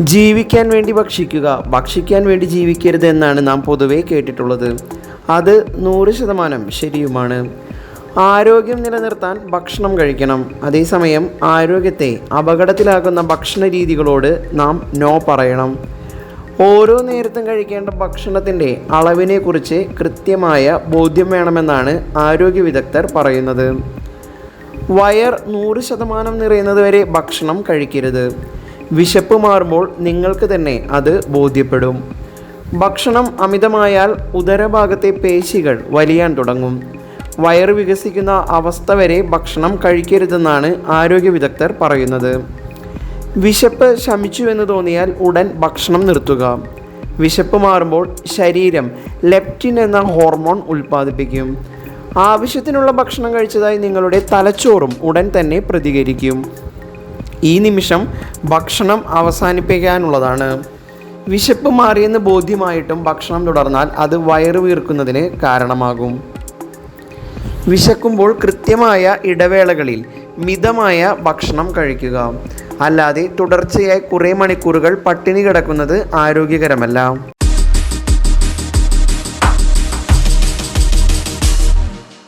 ജീവിക്കാൻ വേണ്ടി ഭക്ഷിക്കുക. ഭക്ഷിക്കാൻ വേണ്ടി ജീവിക്കരുത് എന്നാണ് നാം പൊതുവെ കേട്ടിട്ടുള്ളത്. അത് നൂറ് ശതമാനം ശരിയുമാണ്. ആരോഗ്യം നിലനിർത്താൻ ഭക്ഷണം കഴിക്കണം. അതേസമയം ആരോഗ്യത്തെ അപകടത്തിലാക്കുന്ന ഭക്ഷണ രീതികളോട് നാം നോ പറയണം. ഓരോ നേരത്തും കഴിക്കേണ്ട ഭക്ഷണത്തിന്റെ അളവിനെക്കുറിച്ച് കൃത്യമായ ബോധ്യം വേണമെന്നാണ് ആരോഗ്യ വിദഗ്ധർ പറയുന്നത്. വയർ നൂറ് ശതമാനം നിറയുന്നത് വരെ ഭക്ഷണം കഴിക്കരുത്. വിശപ്പ് മാറുമ്പോൾ നിങ്ങൾക്ക് തന്നെ അത് ബോധ്യപ്പെടും. ഭക്ഷണം അമിതമായാൽ ഉദരഭാഗത്തെ പേശികൾ വലിയാൻ തുടങ്ങും. വയറ് വികസിക്കുന്ന അവസ്ഥ വരെ ഭക്ഷണം കഴിക്കരുതെന്നാണ് ആരോഗ്യ വിദഗ്ധർ പറയുന്നത്. വിശപ്പ് ശമിച്ചു എന്ന് തോന്നിയാൽ ഉടൻ ഭക്ഷണം നിർത്തുക. വിശപ്പ് മാറുമ്പോൾ ശരീരം ലെപ്റ്റിൻ എന്ന ഹോർമോൺ ഉൽപ്പാദിപ്പിക്കും. ആവശ്യത്തിനുള്ള ഭക്ഷണം കഴിച്ചതായി നിങ്ങളുടെ തലച്ചോറും ഉടൻ തന്നെ പ്രതികരിക്കും. ഈ നിമിഷം ഭക്ഷണം അവസാനിപ്പിക്കാനുള്ളതാണ്. വിശപ്പ് മാറിയെന്ന് ബോധ്യമായിട്ടും ഭക്ഷണം തുടർന്നാൽ അത് വയറ് വീർക്കുന്നതിന് കാരണമാകും. വിശക്കുമ്പോൾ കൃത്യമായ ഇടവേളകളിൽ മിതമായ ഭക്ഷണം കഴിക്കുക. അല്ലാതെ തുടർച്ചയായി കുറേ മണിക്കൂറുകൾ പട്ടിണി കിടക്കുന്നത് ആരോഗ്യകരമല്ല.